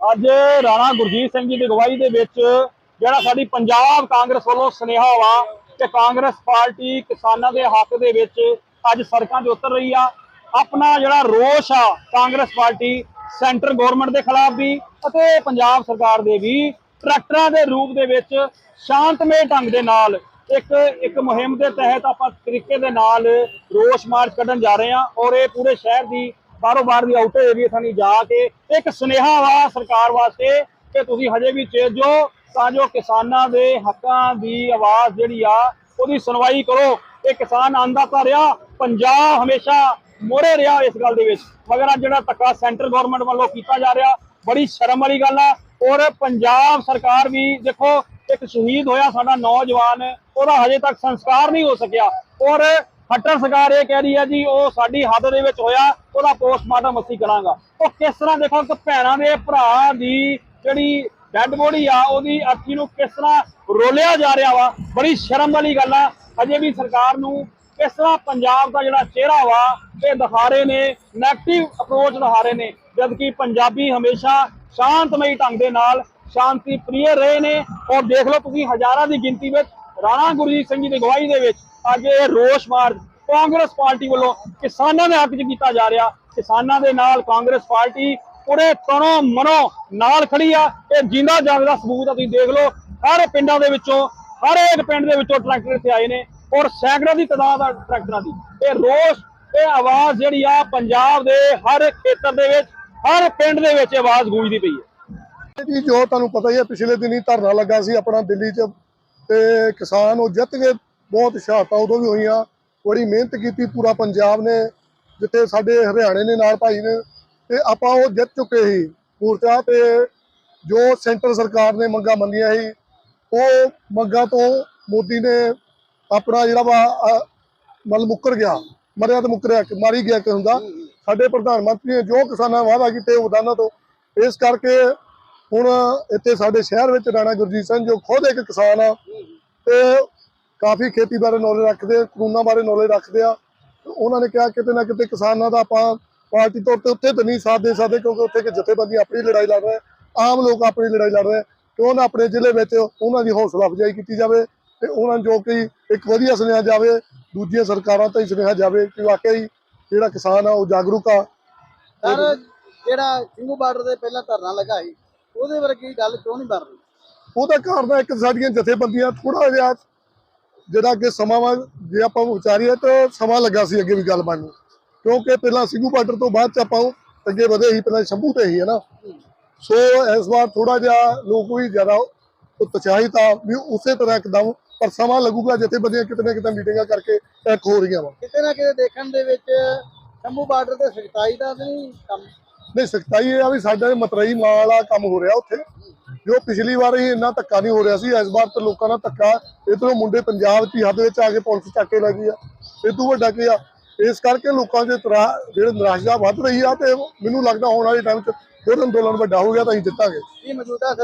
ਅੱਜ ਰਾਣਾ ਗੁਰਜੀਤ ਸਿੰਘ ਜੀ ਦੀ ਅਗਵਾਈ ਦੇ ਵਿੱਚ ਜਿਹੜਾ ਸਾਡੀ ਪੰਜਾਬ ਕਾਂਗਰਸ ਵੱਲੋਂ ਸੁਨੇਹਾ ਵਾ ਕਿ ਕਾਂਗਰਸ ਪਾਰਟੀ ਕਿਸਾਨਾਂ ਦੇ ਹੱਕ ਦੇ ਵਿੱਚ ਅੱਜ ਸੜਕਾਂ ਤੇ ਉਤਰ ਰਹੀ ਆ। ਆਪਣਾ ਜਿਹੜਾ ਰੋਸ਼ ਆ ਕਾਂਗਰਸ ਪਾਰਟੀ ਸੈਂਟਰ ਗਵਰਨਮੈਂਟ ਦੇ ਖਿਲਾਫ ਵੀ ਅਤੇ ਪੰਜਾਬ ਸਰਕਾਰ ਦੇ ਵੀ, ਟਰੈਕਟਰਾਂ ਦੇ ਰੂਪ ਦੇ ਵਿੱਚ ਸ਼ਾਂਤਮਈ ਢੰਗ ਦੇ ਨਾਲ ਇੱਕ ਇੱਕ ਮੁਹਿੰਮ ਦੇ ਤਹਿਤ ਆਪਾਂ ਤਰੀਕੇ ਦੇ ਨਾਲ ਰੋਸ ਮਾਰਚ ਕੱਢਣ ਜਾ ਰਹੇ ਹਾਂ ਔਰ ਇਹ ਪੂਰੇ ਸ਼ਹਿਰ ਦੀ ਬਾਰੋ ਬਾਰ ਦੀ ਆਊਟਰ ਏਰੀਆ ਥਾਣੀ ਜਾ ਕੇ ਇੱਕ ਸੁਨੇਹਾ ਵਾ ਸਰਕਾਰ ਵਾਸਤੇ ਕਿ ਤੁਸੀਂ ਹਜੇ ਵੀ ਚੇਜੋ ਤਾਂ ਜੋ ਕਿਸਾਨਾਂ ਦੇ ਹੱਕਾਂ ਦੀ ਆਵਾਜ਼ ਜਿਹੜੀ ਆ, ਉਹਦੀ ਸੁਣਵਾਈ ਕਰੋ। ਇਹ ਕਿਸਾਨ ਆਂਦਾ ਤਾਂ ਰਿਹਾ, ਪੰਜਾਬ ਹਮੇਸ਼ਾ ਮੋਰੇ ਰਿਹਾ ਇਸ ਗੱਲ ਦੇ ਵਿੱਚ। ਮਗਰ ਅੱਜ ਜਿਹੜਾ ਧੱਕਾ ਸੈਂਟਰ ਗਵਰਨਮੈਂਟ ਵੱਲੋਂ ਕੀਤਾ ਜਾ ਰਿਹਾ, ਬੜੀ ਸ਼ਰਮ ਵਾਲੀ ਗੱਲ ਆ। ਔਰ ਪੰਜਾਬ ਸਰਕਾਰ ਵੀ ਦੇਖੋ, ਇੱਕ ਸ਼ਹੀਦ ਹੋਇਆ ਸਾਡਾ ਨੌਜਵਾਨ, ਉਹਦਾ ਹਜੇ ਤੱਕ ਸੰਸਕਾਰ ਨਹੀਂ ਹੋ ਸਕਿਆ। ਔਰ ਖੱਟਰ ਸਰਕਾਰ ਇਹ ਕਹਿ ਰਹੀ ਹੈ ਜੀ, ਉਹ ਸਾਡੀ ਹੱਦ ਦੇ ਵਿੱਚ ਹੋਇਆ, ਉਹਦਾ ਪੋਸਟਮਾਰਟਮ ਅਸੀਂ ਕਰਾਂਗਾ। ਉਹ ਕਿਸ ਤਰ੍ਹਾਂ ਦੇਖੋ ਕਿ ਭੈਣਾਂ ਦੇ ਭਰਾ ਦੀ ਜਿਹੜੀ ਡੈੱਡ ਬੋਡੀ ਆ, ਉਹਦੀ ਅਰਥੀ ਨੂੰ ਕਿਸ ਤਰ੍ਹਾਂ ਰੋਲਿਆ ਜਾ ਰਿਹਾ ਵਾ, ਬੜੀ ਸ਼ਰਮ ਵਾਲੀ ਗੱਲ ਆ। ਅਜੇ ਵੀ ਸਰਕਾਰ ਨੂੰ ਕਿਸ ਤਰ੍ਹਾਂ ਪੰਜਾਬ ਦਾ ਜਿਹੜਾ ਚਿਹਰਾ ਵਾ, ਇਹ ਦਿਖਾ ਰਹੇ ਨੇ ਨੈਗੇਟਿਵ ਅਪਰੋਚ ਦਿਖਾ ਰਹੇ ਨੇ, ਜਦਕਿ ਪੰਜਾਬੀ ਹਮੇਸ਼ਾ ਸ਼ਾਂਤਮਈ ਢੰਗ ਦੇ ਨਾਲ ਸ਼ਾਂਤੀ ਪ੍ਰਿਯ ਰਹੇ ਨੇ। ਔਰ ਦੇਖ ਲਓ ਤੁਸੀਂ ਹਜ਼ਾਰਾਂ ਦੀ ਗਿਣਤੀ ਵਿੱਚ ਰਾਣਾ ਗੁਰਜੀਤ ਸਿੰਘ ਜੀ ਦੀ ਅਗਵਾਈ ਦੇ ਵਿੱਚ ਅੱਜ ਇਹ ਰੋਸ ਮਾਰਚ ਕਾਂਗਰਸ ਪਾਰਟੀ ਵੱਲੋਂ ਕਿਸਾਨਾਂ ਦੇ ਹੱਕ 'ਚ ਕੀਤਾ ਜਾ ਰਿਹਾ। ਕਿਸਾਨਾਂ ਦੇ ਨਾਲ ਕਾਂਗਰਸ ਪਾਰਟੀ ਪੂਰੇ ਤਨੋਂ ਮਨੋਂ ਨਾਲ ਖੜੀ ਆ। ਇਹ ਜਿੰਦਾ ਜਾਗਦਾ ਸਬੂਤ ਆ, ਤੁਸੀਂ ਦੇਖ ਲਓ। ਸਾਰੇ ਪਿੰਡਾਂ ਦੇ ਵਿੱਚੋਂ, ਹਰ ਇੱਕ ਪਿੰਡ ਦੇ ਵਿੱਚੋਂ ਟਰੈਕਟਰ ਇੱਥੇ ਆਏ ਨੇ ਔਰ ਸੈਂਕੜੇ ਦੀ ਤਾਦਾਦ ਆ ਟਰੈਕਟਰਾਂ ਦੀ। ਇਹ ਰੋਸ, ਇਹ ਆਵਾਜ਼ ਜਿਹੜੀ ਆ ਪੰਜਾਬ ਦੇ ਹਰ ਖੇਤਰ ਦੇ ਵਿੱਚ, ਹਰ ਪਿੰਡ ਦੇ ਵਿੱਚ ਆਵਾਜ਼ ਗੂੰਜਦੀ ਪਈ ਹੈ। ਜੀ, ਜੋ ਤੁਹਾਨੂੰ ਪਤਾ ਹੀ ਹੈ, ਪਿਛਲੇ ਦਿਨੀ ਧਰਨਾ ਲੱਗਾ ਸੀ ਆਪਣਾ ਦਿੱਲੀ 'ਚ। ਤੇ ਕਿਸਾਨ ਉਹ ਜਿੱਤ ਗਏ ਬਹੁਤ ਸ਼ਹਾਦਤਾਂ ਉਦੋਂ ਵੀ ਹੋਈਆਂ। ਬੜੀ ਮਿਹਨਤ ਕੀਤੀ ਪੂਰਾ ਪੰਜਾਬ ਨੇ ਜਿੱਥੇ ਸਾਡੇ ਹਰਿਆਣੇ ਨੇ ਨਾਲ ਭਾਈ ਨੇ। ਤੇ ਆਪਾਂ ਉਹ ਜਿੱਤ ਚੁੱਕੇ ਸੀ ਮੋਰਚਾ ਤੇ ਜੋ ਸੈਂਟਰ ਸਰਕਾਰ ਨੇ ਮੰਗਾਂ ਮੰਨੀਆਂ ਸੀ ਉਹ ਮੰਗਾਂ ਤੋਂ ਮੋਦੀ ਨੇ ਆਪਣਾ ਜਿਹੜਾ ਵਾ ਅ, ਮਤਲਬ ਮੁੱਕਰ ਗਿਆ ਮਰਿਆ ਤੇ ਮੁੱਕਰਿਆ ਮਾਰੀ ਗਿਆ ਕਿ ਹੁੰਦਾ। ਸਾਡੇ ਪ੍ਰਧਾਨ ਮੰਤਰੀ ਨੇ ਜੋ ਕਿਸਾਨਾਂ ਵਾਅਦਾ ਕੀਤੇ ਉਹਦਾਨਾਂ ਤੋਂ ਇਸ ਕਰਕੇ ਹੁਣ ਇੱਥੇ ਸਾਡੇ ਸ਼ਹਿਰ ਵਿੱਚ ਰਾਣਾ ਗੁਰਜੀਤ ਸਿੰਘ ਜੋ ਖੁਦ ਇੱਕ ਕਿਸਾਨ ਆ, ਤੇ ਕਾਫੀ ਖੇਤੀ ਬਾਰੇ ਨੌਲੇਜ ਰੱਖਦੇ ਕਾਨੂੰਨਾਂ ਬਾਰੇ ਨੌਲੇਜ ਰੱਖਦੇ ਆ। ਉਹਨਾਂ ਨੇ ਕਿਹਾ ਕਿਤੇ ਨਾ ਕਿਤੇ ਕਿਸਾਨਾਂ ਦਾ ਆਪਾਂ ਪਾਰਟੀ ਤੌਰ ਤੇ ਉੱਥੇ ਤਾਂ ਨਹੀਂ ਸਾਥ ਦੇ ਸਕਦੇ ਕਿਉਂਕਿ ਉੱਥੇ ਕਿ ਜਥੇਬੰਦੀ ਆਪਣੀ ਲੜਾਈ ਲੜ ਰਿਹਾ ਆਮ ਲੋਕ ਆਪਣੀ ਲੜਾਈ ਲੜ ਰਹੇ ਤੇ ਉਹਨਾਂ ਆਪਣੇ ਜ਼ਿਲ੍ਹੇ ਵਿੱਚ ਉਹਨਾਂ ਦੀ ਹੌਸਲਾ ਅਫਜ਼ਾਈ ਕੀਤੀ ਜਾਵੇ ਤੇ ਉਹਨਾਂ ਨੂੰ ਜੋ ਕਿ ਇੱਕ ਵਧੀਆ ਸੁਨੇਹਾ ਜਾਵੇ, ਦੂਜੀਆਂ ਸਰਕਾਰਾਂ ਤੋਂ ਹੀ ਸੁਨੇਹਾ ਜਾਵੇ ਕਿ ਵਾਕਈ ਜਿਹੜਾ ਕਿਸਾਨ ਆ ਉਹ ਜਾਗਰੂਕ ਆ। ਸਰ, ਜਿਹੜਾ ਸਿੰਘੂ ਬਾਰਡਰ ਦੇ ਪਹਿਲਾਂ ਧਰਨਾ ਲੱਗਾ ਸੀ ਉਹਦੇ ਵਰਗੀ ਗੱਲ ਕਿਉਂ ਨਹੀਂ ਬਣ ਰਹੀ? ਉਹਦਾ ਕਾਰਨ ਹੈ ਇੱਕ ਸਾਡੀਆਂ ਜਥੇਬੰਦੀਆਂ ਥੋੜਾ ਜਿਹਾ ਜਿਹੜਾ ਅੱਗੇ ਸਮਾਂ ਜੇ ਆਪਾਂ ਵਿਚਾਰੀਏ ਤਾਂ ਸਮਾਂ ਲੱਗਾ ਸੀ ਅੱਗੇ ਵੀ ਗੱਲ ਬਣਨ ਨੂੰ। ਕਿਉਂਕਿ ਪਹਿਲਾਂ ਸਿੰਘੂ ਬਾਰਡਰ ਤੋਂ ਬਾਅਦ ਚ ਆਪਾਂ ਅੱਗੇ ਵਧੇ ਸੀ ਪਹਿਲਾਂ ਸ਼ੰਭੂ ਤੇ ਹੀ ਹੈ ਨਾ? ਸੋ ਇਸ ਵਾਰ ਥੋੜਾ ਜਿਹਾ ਲੋਕ ਵੀ ਜ਼ਿਆਦਾ ਉਤਸ਼ਾਹਿਤ ਆ ਵੀ ਉਸੇ ਤਰ੍ਹਾਂ ਇੱਕਦਮ ਪਰ ਸਮਾਂ ਲੱਗੂਗਾ ਜਥੇਬੰਦੀਆਂ ਕਿਤੇ ਨਾ ਕਿਤੇ ਮੀਟਿੰਗਾਂ ਕਰਕੇ ਇੱਕ ਹੋ ਰਹੀਆਂ ਵਾ। ਕਿਤੇ ਨਾ ਕਿਤੇ ਦੇਖਣ ਦੇ ਵਿੱਚ ਸ਼ੰਭੂ ਬਾਰਡਰ ਤੇ ਸਖਤਾਈ ਦਾ ਨਹੀਂ ਕੰਮ। ਨਹੀਂ, ਸਖਤਾਈ ਇਹ ਆ ਵੀ ਸਾਡਾ ਮਤਰਈ ਮਾਲ ਵਾਲਾ ਕੰਮ ਹੋ ਰਿਹਾ ਉੱਥੇ। ਜੋ ਪਿਛਲੀ ਵਾਰ ਹੀ ਇੰਨਾ ਧੱਕਾ ਨਹੀਂ ਹੋ ਰਿਹਾ ਸੀ, ਇਸ ਵਾਰ ਤਾਂ ਲੋਕਾਂ ਦਾ ਧੱਕਾ ਇਧਰੋਂ ਮੁੰਡੇ ਪੰਜਾਬ 'ਚ ਹੀ ਹੱਦ ਵਿੱਚ ਆ ਕੇ ਪੁਲਿਸ ਚੱਕ ਕੇ ਲੱਗੀ ਆ। ਇਹ ਤੋਂ ਵੱਡਾ ਕੀ ਆ? ਇਸ ਕਰਕੇ ਲੋਕਾਂ ਦੇ ਤਰਾ, ਜਿਹੜੇ ਨਿਰਾਸ਼ਾ ਵੱਧ ਰਹੀ ਆ ਤੇ ਮੈਨੂੰ ਲੱਗਦਾ ਆਉਣ ਵਾਲੇ ਟਾਈਮ 'ਚ ਹੋਰ ਅੰਦੋਲਨ ਵੱਡਾ ਹੋ ਗਿਆ ਤਾਂ ਅਸੀਂ ਜਿੱਤਾਂਗੇ। ਕੀ ਮੌਜੂਦਾ